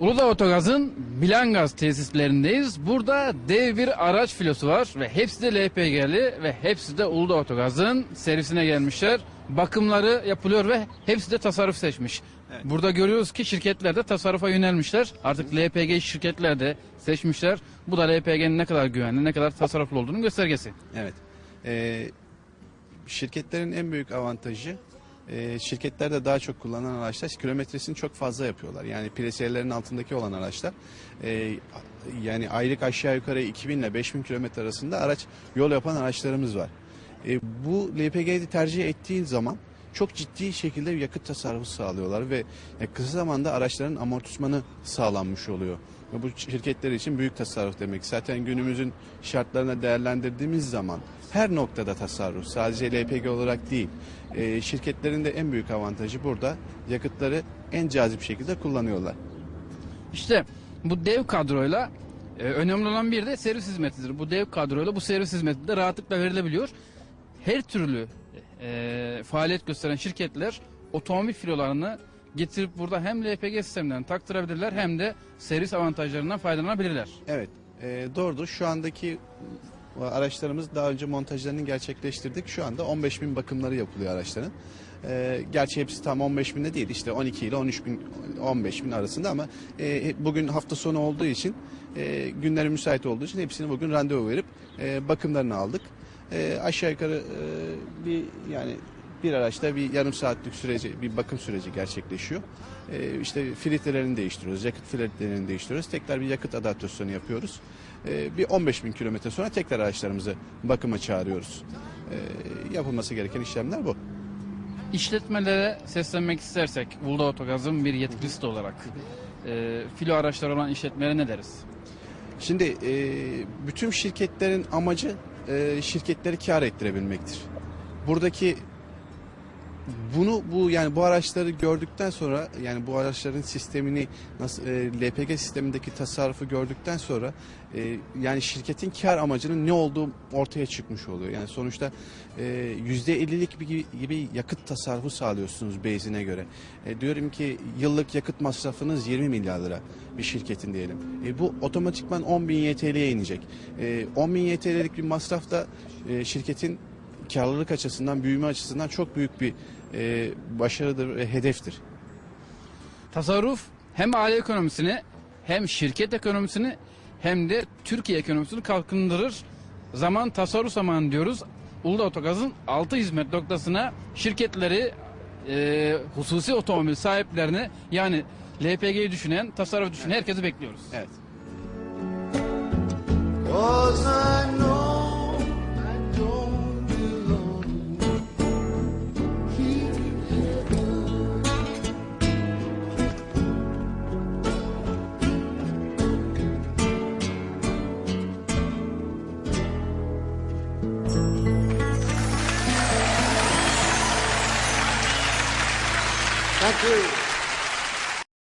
Uludağ Otogaz'ın Bilangaz tesislerindeyiz. Burada dev bir araç filosu var ve hepsi de LPG'li ve hepsi de Uludağ Otogaz'ın servisine gelmişler. Bakımları yapılıyor ve hepsi de tasarruf seçmiş. Burada görüyoruz ki şirketler de tasarrufa yönelmişler. Artık LPG şirketler de seçmişler. Bu da LPG'nin ne kadar güvenli, ne kadar tasarruflu olduğunun göstergesi. Evet. Ee, şirketlerin en büyük avantajı e, şirketlerde daha çok kullanılan araçlar kilometresini çok fazla yapıyorlar. Yani presiyerlerin altındaki olan araçlar e, yani aylık aşağı yukarı 2000 ile 5000 kilometre arasında araç yol yapan araçlarımız var. E, bu LPG'yi tercih ettiğin zaman çok ciddi şekilde bir yakıt tasarrufu sağlıyorlar ve e, kısa zamanda araçların amortismanı sağlanmış oluyor. Ve bu şirketler için büyük tasarruf demek. Zaten günümüzün şartlarına değerlendirdiğimiz zaman her noktada tasarruf. Sadece LPG olarak değil. E, şirketlerin de en büyük avantajı burada yakıtları en cazip şekilde kullanıyorlar. İşte bu dev kadroyla e, önemli olan bir de servis hizmetidir. Bu dev kadroyla bu servis hizmeti de rahatlıkla verilebiliyor. Her türlü e, faaliyet gösteren şirketler otomobil filolarını getirip burada hem LPG sistemlerini taktırabilirler hem de servis avantajlarından faydalanabilirler. Evet, e, doğrudur. Şu andaki araçlarımız daha önce montajlarını gerçekleştirdik. Şu anda 15 bin bakımları yapılıyor araçların. E, gerçi hepsi tam 15 binde değil. İşte 12 ile 13 bin, 15 bin arasında ama e, bugün hafta sonu olduğu için, e, günleri müsait olduğu için hepsini bugün randevu verip e, bakımlarını aldık. E, aşağı yukarı e, bir yani bir araçta bir yarım saatlik süreci, bir bakım süreci gerçekleşiyor. Ee, işte filtrelerini değiştiriyoruz, yakıt filtrelerini değiştiriyoruz. Tekrar bir yakıt adaptasyonu yapıyoruz. Ee, bir 15 bin kilometre sonra tekrar araçlarımızı bakıma çağırıyoruz. Ee, yapılması gereken işlemler bu. İşletmelere seslenmek istersek Uludağ Otogaz'ın bir yetkilisi olarak e, filo araçları olan işletmelere ne deriz? Şimdi e, bütün şirketlerin amacı e, şirketleri kar ettirebilmektir. Buradaki bunu bu yani bu araçları gördükten sonra yani bu araçların sistemini nasıl e, LPG sistemindeki tasarrufu gördükten sonra e, yani şirketin kar amacının ne olduğu ortaya çıkmış oluyor. Yani sonuçta e, yüzde 50'lik bir gibi, gibi yakıt tasarrufu sağlıyorsunuz benzine göre. E, diyorum ki yıllık yakıt masrafınız 20 milyar lira bir şirketin diyelim. E, bu otomatikman 10 bin YTL'ye inecek. E, 10 bin YTL'lik bir masraf da e, şirketin karlılık açısından, büyüme açısından çok büyük bir e, başarıdır ve hedeftir. Tasarruf hem aile ekonomisini hem şirket ekonomisini hem de Türkiye ekonomisini kalkındırır. Zaman tasarruf zamanı diyoruz. Uludağ Otogaz'ın 6 hizmet noktasına şirketleri e, hususi otomobil sahiplerini yani LPG'yi düşünen, tasarruf düşünen herkesi bekliyoruz. Evet. Cause I know